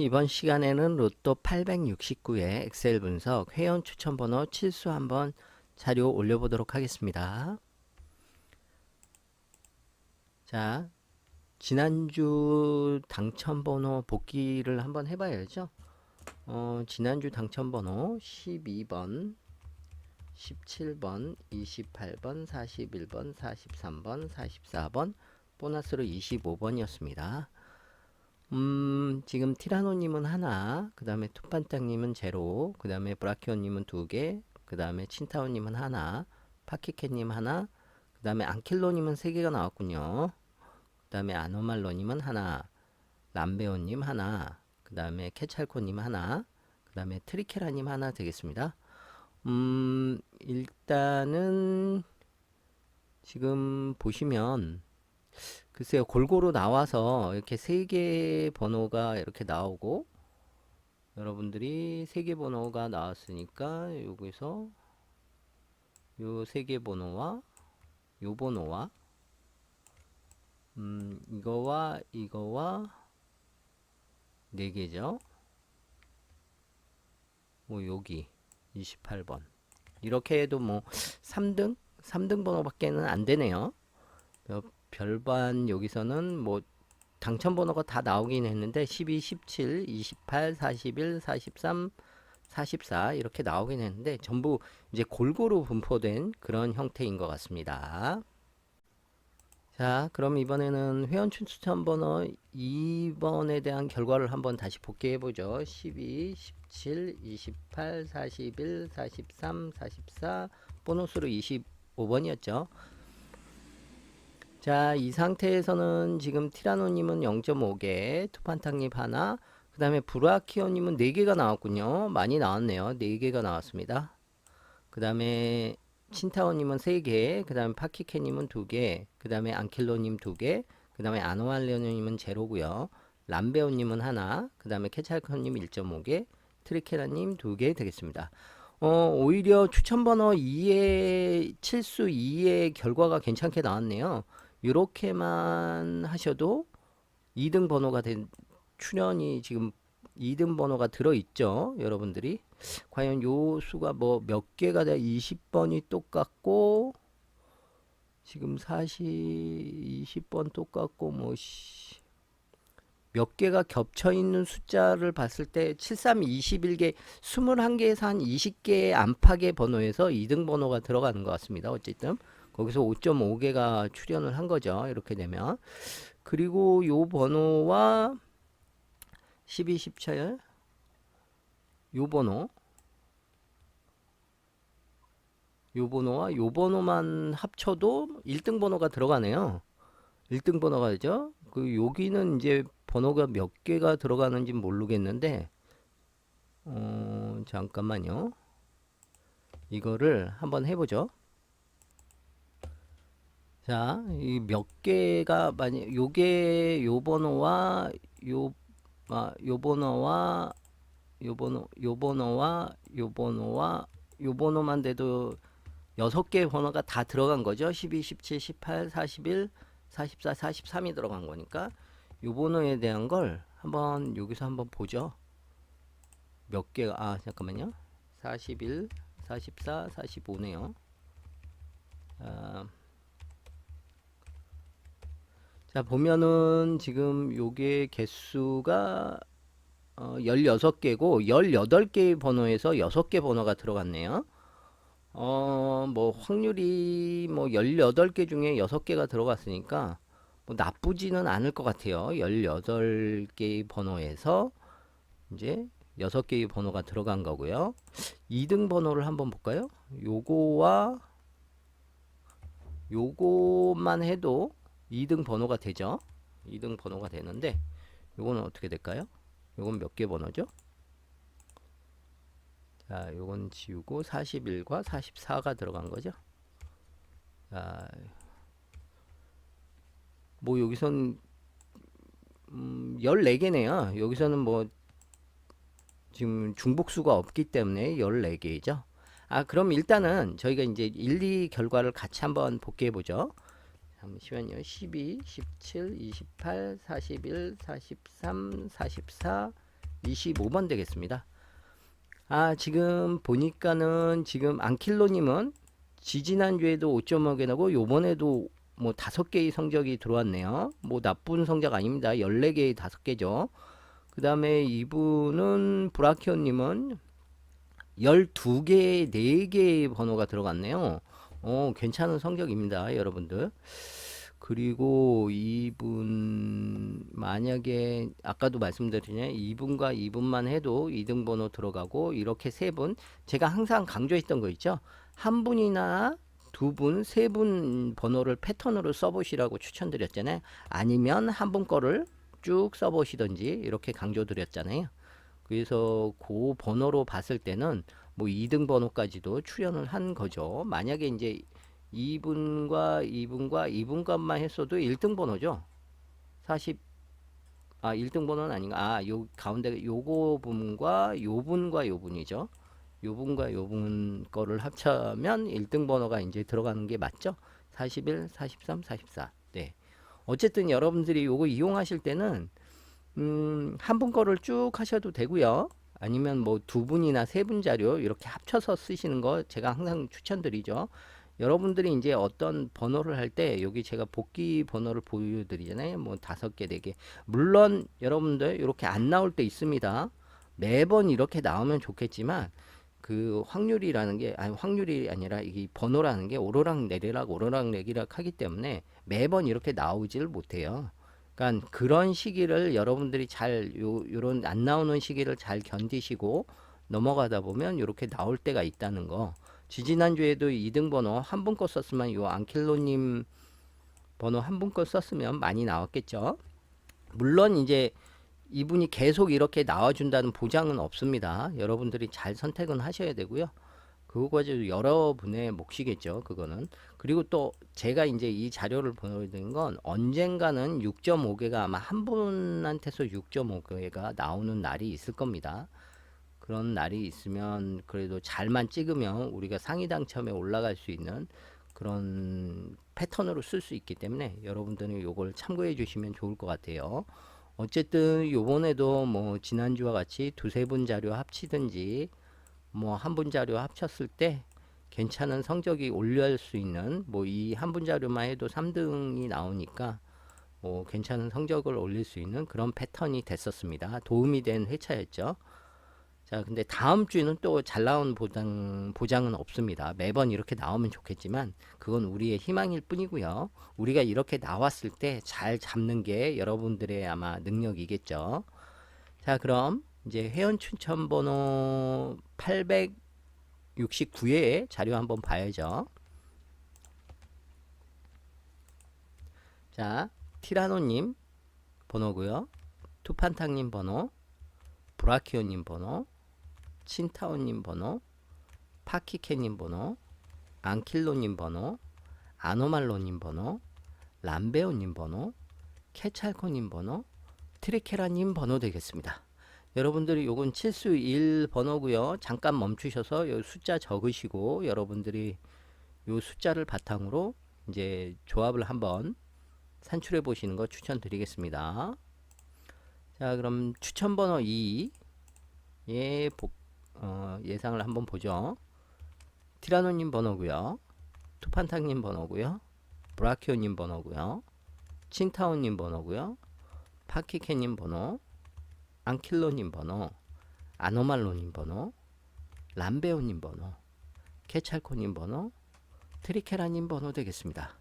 이번 시간에는 로또 869의 엑셀 분석 회원 추천 번호 칠수 한번 자료 올려보도록 하겠습니다. 자, 지난주 당첨 번호 복기를 한번 해봐야죠. 어, 지난주 당첨 번호 12번, 17번, 28번, 41번, 43번, 44번, 보너스로 25번이었습니다. 음, 지금 티라노님은 하나, 그 다음에 투판땅님은 제로, 그 다음에 브라키오님은 두 개, 그 다음에 친타오님은 하나, 파키캣님 하나, 그 다음에 안킬로님은 세 개가 나왔군요. 그 다음에 아노말로님은 하나, 람베오님 하나, 그 다음에 캐찰코님 하나, 그 다음에 트리케라님 하나 되겠습니다. 음, 일단은 지금 보시면 글쎄요, 골고루 나와서 이렇게 세 개 번호가 이렇게 나오고 여러분들이 세 개 번호가 나왔으니까 여기서 요 세 개 번호와 요 번호와 음, 이거와 이거와 네 개죠. 뭐 여기 28번 이렇게 해도 뭐 3등 3등 번호밖에는 안 되네요. 어, 별반 여기서는 뭐 당첨 번호가 다 나오긴 했는데 12, 17, 28, 41, 43, 44 이렇게 나오긴 했는데 전부 이제 골고루 분포된 그런 형태인 것 같습니다. 자, 그럼 이번에는 회원 추천 번호 2번에 대한 결과를 한번 다시 복귀해 보죠. 12, 17, 28, 41, 43, 44 보너스로 25번이었죠. 자, 이 상태에서는 지금 티라노님은 0.5개, 투판탕님 하나, 그 다음에 브라키오님은 4개가 나왔군요. 많이 나왔네요. 4개가 나왔습니다. 그 다음에 친타오님은 3개, 그 다음에 파키케님은 2개, 그 다음에 안킬로님 2개, 그 다음에 아노알레오님은 제로고요. 람베오님은 하나, 그 다음에 케찰커님 1.5개, 트리케라님 2개 되겠습니다. 어, 오히려 추천 번호 2의 칠수 2의 결과가 괜찮게 나왔네요. 이렇게만 하셔도 2등 번호가 된 출연이 지금 2등 번호가 들어 있죠. 여러분들이 과연 요 수가 뭐 몇 개가 돼 20번이 똑같고 지금 40 20번 똑같고 뭐 몇 개가 겹쳐 있는 숫자를 봤을 때 73, 21개, 21개에서 한 20개의 안팎의 번호에서 2등 번호가 들어가는 것 같습니다. 어쨌든 거기서 5.5개가 출연을 한 거죠. 이렇게 되면 그리고 요 번호와 12, 17, 요 번호 요 번호와 요 번호만 합쳐도 1등 번호가 들어가네요. 1등 번호가 되죠. 그 여기는 이제 번호가 몇 개가 들어가는지 모르겠는데 어, 잠깐만요. 이거를 한번 해보죠. 자, 이 몇 개가 만약 요게 요 번호와 요 아, 요 번호와 요 번호 요 번호와 요 번호와 요 번호만 돼도 여섯 개의 번호가 다 들어간 거죠. 12, 17, 18, 41, 44, 43이 들어간 거니까 요 번호에 대한 걸 한번 여기서 한번 보죠. 몇 개가 아 잠깐만요. 41, 44, 45네요. 아, 자 보면은 지금 요게 개수가 어, 16개고 18개의 번호에서 6개 번호가 들어갔네요. 어, 뭐 확률이 뭐 18개 중에 6개가 들어갔으니까 뭐 나쁘지는 않을 것 같아요. 18개의 번호에서 이제 6개의 번호가 들어간 거고요. 2등 번호를 한번 볼까요? 요거와 요것만 해도 2등 번호가 되죠. 2등 번호가 되는데 요거는 어떻게 될까요? 요건 몇 개 번호죠? 자, 요건 지우고 41과 44가 들어간 거죠. 자, 뭐 여기선 음, 14개네요. 여기서는 뭐 지금 중복수가 없기 때문에 14개이죠. 아, 그럼 일단은 저희가 이제 1, 2 결과를 같이 한번 복귀해 보죠. 잠시만요. 12, 17, 28, 41, 43, 44, 25번 되겠습니다. 아, 지금 보니까는 지금 안킬로님은 지지난주에도 5.5개 나고 요번에도 뭐 다섯 개의 성적이 들어왔네요. 뭐 나쁜 성적 아닙니다. 14개의 다섯 개죠. 그 다음에 이분은 브라키오님은 12개, 4개의 번호가 들어갔네요. 어, 괜찮은 성적입니다, 여러분들. 그리고 이분, 만약에, 아까도 말씀드렸잖아요. 이분과 이분만 해도 2등 번호 들어가고, 이렇게 세 분, 제가 항상 강조했던 거 있죠? 한 분이나 두 분, 세 분 번호를 패턴으로 써보시라고 추천드렸잖아요. 아니면 한 분 거를 쭉 써보시던지, 이렇게 강조드렸잖아요. 그래서 그 번호로 봤을 때는 뭐 2등 번호까지도 출연을 한 거죠. 만약에 이제 이분과 이분과 이분과만 했어도 1등 번호죠. 40, 아, 1등 번호는 아닌가. 아, 요 가운데 요거 분과 요 분과 요 분이죠. 요 분과 요 분 거를 합치면 1등 번호가 이제 들어가는 게 맞죠? 41, 43, 44. 네. 어쨌든 여러분들이 요거 이용하실 때는 음, 한 분 거를 쭉 하셔도 되고요. 아니면 뭐 두 분이나 세 분 자료 이렇게 합쳐서 쓰시는 거 제가 항상 추천드리죠. 여러분들이 이제 어떤 번호를 할 때 여기 제가 복귀 번호를 보여드리잖아요. 뭐 다섯 개, 네 개. 물론 여러분들 이렇게 안 나올 때 있습니다. 매번 이렇게 나오면 좋겠지만 그 확률이라는 게 아니 확률이 아니라 이 번호라는 게 오르락 내리락 오르락 내리락 하기 때문에 매번 이렇게 나오질 못해요. 그러니까 그런 시기를 여러분들이 잘 요, 요런 안 나오는 시기를 잘 견디시고 넘어가다 보면 이렇게 나올 때가 있다는 거. 지지난주에도 2등 번호 한 분 거 썼으면 요 안킬로님 번호 한 분 거 썼으면 많이 나왔겠죠. 물론 이제 이분이 계속 이렇게 나와준다는 보장은 없습니다. 여러분들이 잘 선택은 하셔야 되고요. 그거까지 여러분의 몫이겠죠. 그거는. 그리고 또 제가 이제 이 자료를 보여드린 건 언젠가는 6.5개가 아마 한 분한테서 6.5개가 나오는 날이 있을 겁니다. 그런 날이 있으면 그래도 잘만 찍으면 우리가 상위 당첨에 올라갈 수 있는 그런 패턴으로 쓸 수 있기 때문에 여러분들은 요걸 참고해 주시면 좋을 것 같아요. 어쨌든 요번에도 뭐 지난주와 같이 두세 분 자료 합치든지 뭐 한 분 자료 합쳤을 때 괜찮은 성적이 올릴 수 있는 뭐 이 한 분 자료만 해도 3등이 나오니까 뭐 괜찮은 성적을 올릴 수 있는 그런 패턴이 됐었습니다. 도움이 된 회차였죠. 자, 근데 다음 주에는 또 잘 나온 보장, 보장은 없습니다. 매번 이렇게 나오면 좋겠지만, 그건 우리의 희망일 뿐이고요. 우리가 이렇게 나왔을 때 잘 잡는 게 여러분들의 아마 능력이겠죠. 자, 그럼 이제 회원 추천 번호 869회 자료 한번 봐야죠. 자, 티라노님 번호고요. 투판탕님 번호, 브라키오님 번호, 친타오님 번호, 파키케님 번호, 안킬로님 번호, 아노말로님 번호, 람베오님 번호, 케찰코님 번호, 트리케라님 번호 되겠습니다. 여러분들이 요건 칠수 1 번호고요. 잠깐 멈추셔서 요 숫자 적으시고 여러분들이 요 숫자를 바탕으로 이제 조합을 한번 산출해 보시는 거 추천드리겠습니다. 자, 그럼 추천 번호 2 예, 복, 어, 예상을 한번 보죠. 티라노 님 번호고요. 투판탕 님 번호고요. 브라키오 님 번호고요. 칭타오 님 번호고요. 파키케 님 번호, 안킬로님 번호, 아노말로님 번호, 람베오님 번호, 케찰코님 번호, 트리케라님 번호 되겠습니다.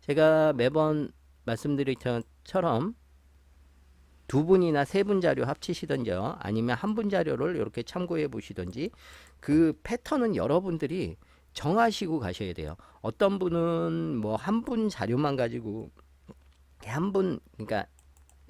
제가 매번 말씀드린 것처럼 두 분이나 세 분 자료 합치시던지요. 아니면 한 분 자료를 이렇게 참고해 보시던지 그 패턴은 여러분들이 정하시고 가셔야 돼요. 어떤 분은 뭐 한 분 자료만 가지고 한 분 그러니까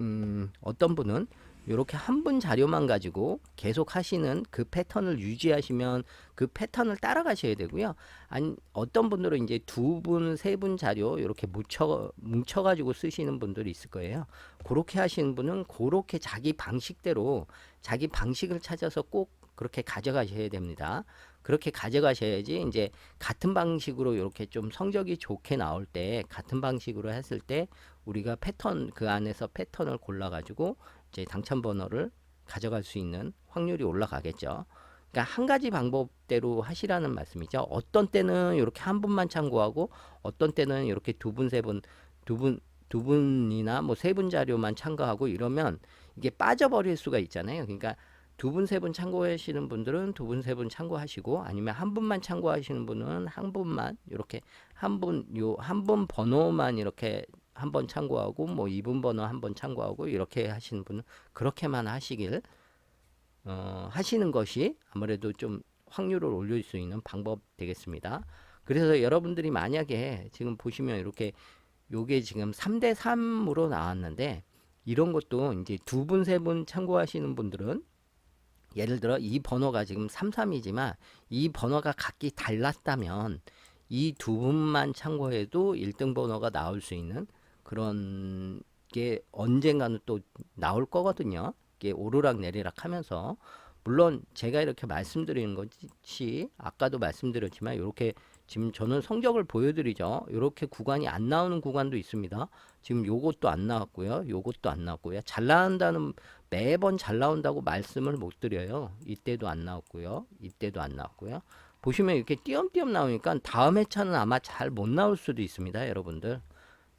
음 어떤 분은 이렇게 한 분 자료만 가지고 계속 하시는 그 패턴을 유지하시면 그 패턴을 따라가셔야 되고요. 아니 어떤 분들은 이제 두 분, 세 분 자료 이렇게 뭉쳐 뭉쳐 가지고 쓰시는 분들이 있을 거예요. 그렇게 하시는 분은 그렇게 자기 방식대로 자기 방식을 찾아서 꼭 그렇게 가져가셔야 됩니다. 그렇게 가져가셔야지 이제 같은 방식으로 이렇게 좀 성적이 좋게 나올 때 같은 방식으로 했을 때 우리가 패턴 그 안에서 패턴을 골라 가지고 이제 당첨 번호를 가져갈 수 있는 확률이 올라가겠죠. 그러니까 한 가지 방법대로 하시라는 말씀이죠. 어떤 때는 이렇게 한 분만 참고하고 어떤 때는 이렇게 두 분, 세 분, 두 분, 두 분이나 뭐 세 분 자료만 참고하고 이러면 이게 빠져버릴 수가 있잖아요. 그러니까 두 분, 세 분 참고하시는 분들은 두 분, 세 분 참고하시고 아니면 한 분만 참고하시는 분은 한 분만 이렇게 한 분, 요 한 분 번호만 이렇게 한번 참고하고 뭐 이분 번호 한번 참고하고 이렇게 하시는 분은 그렇게만 하시길 어, 하시는 것이 아무래도 좀 확률을 올릴 수 있는 방법 되겠습니다. 그래서 여러분들이 만약에 지금 보시면 이렇게 요게 지금 3대 3으로 나왔는데 이런 것도 이제 두 분, 세 분 참고하시는 분들은 예를 들어 이 번호가 지금 33이지만 이 번호가 각기 달랐다면 이 두 분만 참고해도 1등 번호가 나올 수 있는 그런 게 언젠가는 또 나올 거거든요. 이게 오르락 내리락 하면서 물론 제가 이렇게 말씀드리는 것이 아까도 말씀드렸지만 이렇게 지금 저는 성적을 보여드리죠. 이렇게 구간이 안 나오는 구간도 있습니다. 지금 요것도 안 나왔고요. 요것도 안 나왔고요. 잘 나온다는 매번 잘 나온다고 말씀을 못 드려요. 이때도 안 나왔고요. 이때도 안 나왔고요. 보시면 이렇게 띄엄띄엄 나오니까 다음 회차는 아마 잘 못 나올 수도 있습니다, 여러분들.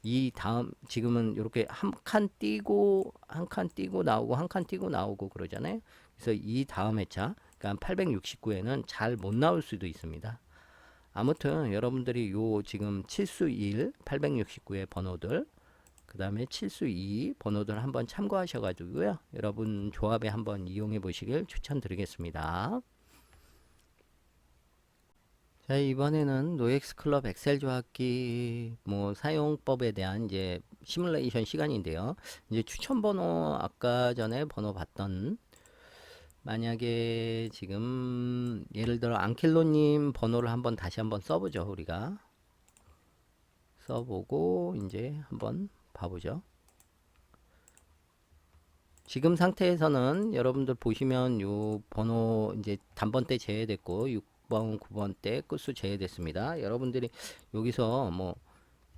이 다음 지금은 이렇게 한 칸 띄고 한 칸 띄고 나오고 한 칸 띄고 나오고 그러잖아요. 그래서 이 다음 회차 그러니까 869에는 잘 못 나올 수도 있습니다. 아무튼 여러분들이 요 지금 칠수 1, 869의 번호들 그 다음에 칠수 2 번호들 한번 참고하셔 가지고요. 여러분 조합에 한번 이용해 보시길 추천드리겠습니다. 자, 이번에는 노엑스 클럽 엑셀 조합기 뭐 사용법에 대한 이제 시뮬레이션 시간인데요. 이제 추천 번호 아까 전에 번호 봤던 만약에 지금 예를 들어 앙킬로 님 번호를 한번 다시 한번 써 보죠 우리가 써 보고 이제 한번 봐 보죠. 지금 상태에서는 여러분들 보시면 요 번호 이제 단번대 제외됐고 6 번, 9번 때 끝수 제외됐습니다. 여러분들이 여기서 뭐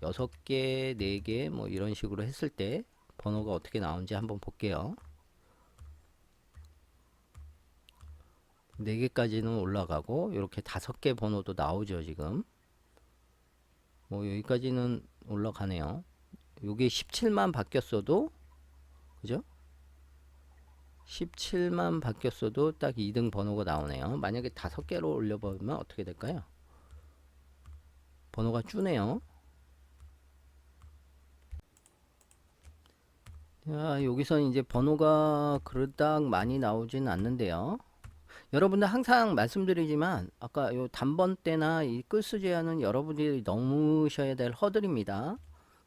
6개, 4개 뭐 이런 식으로 했을 때 번호가 어떻게 나오는지 한번 볼게요. 4개까지는 올라가고 이렇게 5개 번호도 나오죠, 지금. 뭐 여기까지는 올라가네요. 요게 17만 바뀌었어도 그죠? 17만 바뀌었어도 딱 2등 번호가 나오네요. 만약에 다섯 개로 올려보면 어떻게 될까요? 번호가 주네요. 자, 여기서 이제 번호가 그렇다 많이 나오진 않는데요. 여러분들 항상 말씀드리지만 아까 요 단번 때나 이 끌수 제한은 여러분들이 넘으셔야 될 허들입니다.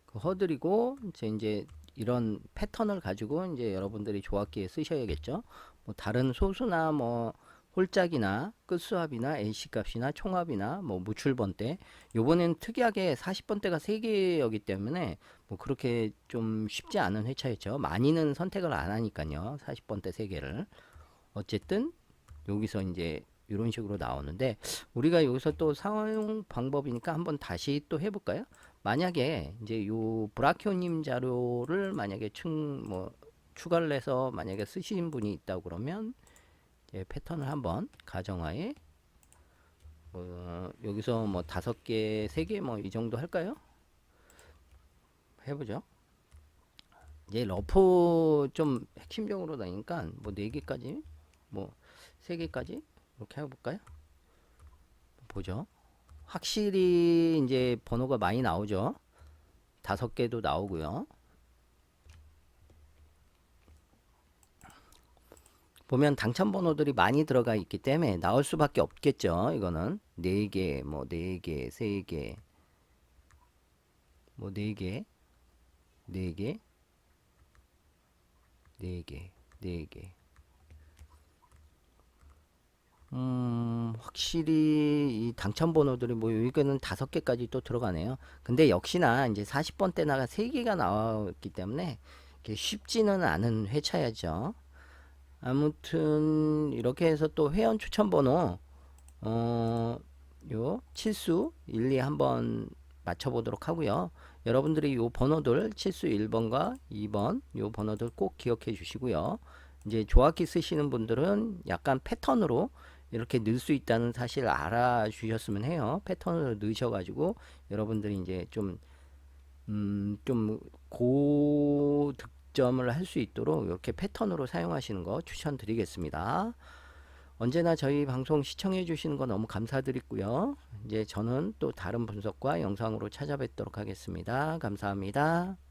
그 허들이고 이제 이제 이런 패턴을 가지고 이제 여러분들이 조합기에 쓰셔야겠죠. 뭐 다른 소수나 뭐 홀짝이나 끝수합이나 AC 값이나 총합이나 뭐 무출번 때 요번엔 특이하게 40번대가 3개였기 때문에 뭐 그렇게 좀 쉽지 않은 회차였죠. 많이는 선택을 안 하니까요. 40번대 3개를. 어쨌든 여기서 이제 이런 식으로 나오는데 우리가 여기서 또 사용 방법이니까 한번 다시 또 해볼까요? 만약에 이제 요 브라키오님 자료를 만약에 충뭐 추가를 해서 만약에 쓰신 분이 있다고 그러면 패턴을 한번 가정하에 뭐 여기서 뭐 다섯 개, 세 개 뭐 이 정도 할까요? 해보죠. 이제 러프 좀 핵심적으로 나니까 뭐 네 개까지 뭐 세 개까지 이렇게 해볼까요? 보죠. 확실히 이제 번호가 많이 나오죠. 다섯 개도 나오고요. 보면 당첨 번호들이 많이 들어가 있기 때문에 나올 수밖에 없겠죠. 이거는 네 개, 뭐네 개, 세 개, 뭐네 개, 네 개, 네 개, 네 개. 음, 확실히 이 당첨 번호들이 뭐 여기는 다섯 개까지 또 들어가네요. 근데 역시나 이제 40번 때나가 세 개가 나왔기 때문에 이게 쉽지는 않은 회차야죠. 아무튼 이렇게 해서 또 회원 추천 번호 어, 요 칠수 1, 2 한번 맞춰 보도록 하고요. 여러분들이 요 번호들 칠수 1번과 2번 요 번호들 꼭 기억해 주시고요. 이제 조합기 쓰시는 분들은 약간 패턴으로 이렇게 넣을 수 있다는 사실 알아주셨으면 해요. 패턴으로 넣으셔가지고 여러분들이 이제 좀 음, 좀 고득점을 할 수 있도록 이렇게 패턴으로 사용하시는 거 추천드리겠습니다. 언제나 저희 방송 시청해 주시는 거 너무 감사드리고요. 이제 저는 또 다른 분석과 영상으로 찾아뵙도록 하겠습니다. 감사합니다.